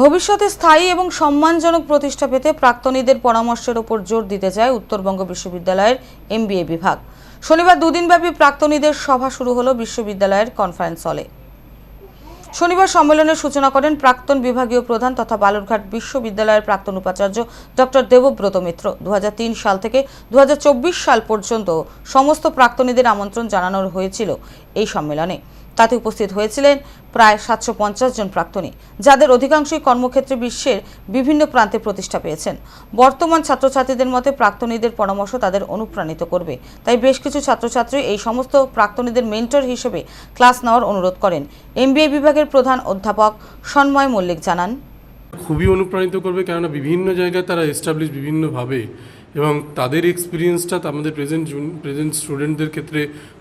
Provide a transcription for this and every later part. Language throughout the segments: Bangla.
ভবিষ্যতে স্থায়ী এবং সম্মানজনক প্রতিষ্ঠা পেতে প্রাক্তনীদের পরামর্শের ওপর জোর দিতে চায় উত্তরবঙ্গ বিশ্ববিদ্যালয়ের এমবিএ বিভাগ। শনিবার দুদিনব্যাপী প্রাক্তনীদের সভা শুরু হলো বিশ্ববিদ্যালয়ের কনফারেন্স হলে। শনিবার সম্মেলনের সূচনা করেন প্রাক্তন বিভাগীয় প্রধান তথা বালুরঘাট বিশ্ববিদ্যালয়ের প্রাক্তন উপাচার্য ডক্টর দেবব্রত মিত্র। দু হাজার তিন সাল থেকে দুহাজার চব্বিশ সাল পর্যন্ত সমস্ত প্রাক্তনীদের আমন্ত্রণ জানানো হয়েছিল এই সম্মেলনে। তাতে উপস্থিত হয়েছিলেন প্রায় সাতশো পঞ্চাশ জন প্রাক্তনী, যাদের অধিকাংশই কর্মক্ষেত্রে বিশ্বের বিভিন্ন প্রান্তে প্রতিষ্ঠা পেয়েছেন। বর্তমান ছাত্রছাত্রীদের মতে প্রাক্তনীদের পরামর্শ তাদের অনুপ্রাণিত করবে। তাই বেশ কিছু ছাত্রছাত্রী এই সমস্ত প্রাক্তনীদের মেন্টর হিসেবে ক্লাস নেওয়ার অনুরোধ করেন। এমবিএ বিভাগের প্রধান অধ্যাপক সন্ময় মল্লিক জানান। খুবই অনুপ্রাণিত করবে কেননা বিভিন্ন জায়গায় তারা এস্টাবলিশ বিভিন্নভাবে এবং তাদের এক্সপিরিয়েন্সটা আমাদের প্রেজেন্ট প্রেজেন্ট স্টুডেন্টদের ক্ষেত্রে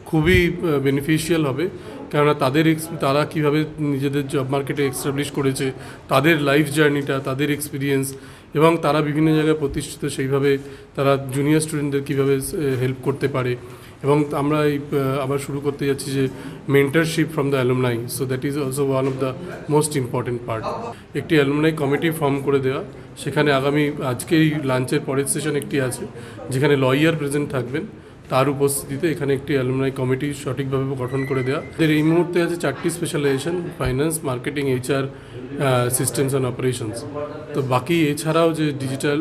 খুবই বেনিফিশিয়াল হবে। কেননা তাদের তারা কীভাবে নিজেদের জব মার্কেটে এস্টাবলিশ করেছে, তাদের লাইফ জার্নিটা তাদের এক্সপিরিয়েন্স এবং তারা বিভিন্ন জায়গায় প্রতিষ্ঠিত, সেইভাবে তারা জুনিয়র স্টুডেন্টদের কীভাবে হেল্প করতে পারে। এবং আমরা এই আবার শুরু করতে যাচ্ছি যে mentorship from the alumni so that is also one of the most important part একটি অ্যালুমনাই কমিটি ফর্ম করে দেওয়া, সেখানে আগামী, আজকেই লাঞ্চের পরের সেশন একটি আছে, যেখানে লয়ার প্রেজেন্ট থাকবেন। তার উপস্থিতিতে এখানে একটি অ্যালুমনাই কমিটি সঠিকভাবে গঠন করে দেওয়া এদের এই মুহূর্তে আছে চারটি specialization finance marketing HR systems and operations তো বাকি এছাড়াও যে ডিজিটাল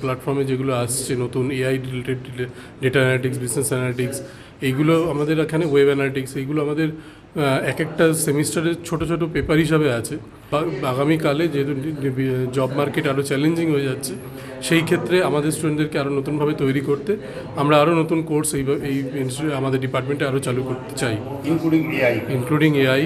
প্ল্যাটফর্মে যেগুলো আসছে, নতুন AI related data analytics business analytics এইগুলো আমাদের এখানে ওয়েব অ্যানালিটিক্স এইগুলো আমাদের এক একটা সেমিস্টারের ছোট ছোট পেপার হিসাবে আছে। আগামীকালে যেহেতু জব মার্কেট আরও চ্যালেঞ্জিং হয়ে যাচ্ছে সেই ক্ষেত্রে আমাদের স্টুডেন্টদেরকে আরও নতুনভাবে তৈরি করতে আমরা আরও নতুন কোর্স এই এই আমাদের ডিপার্টমেন্টে আরও চালু করতে চাই। Including AI including AI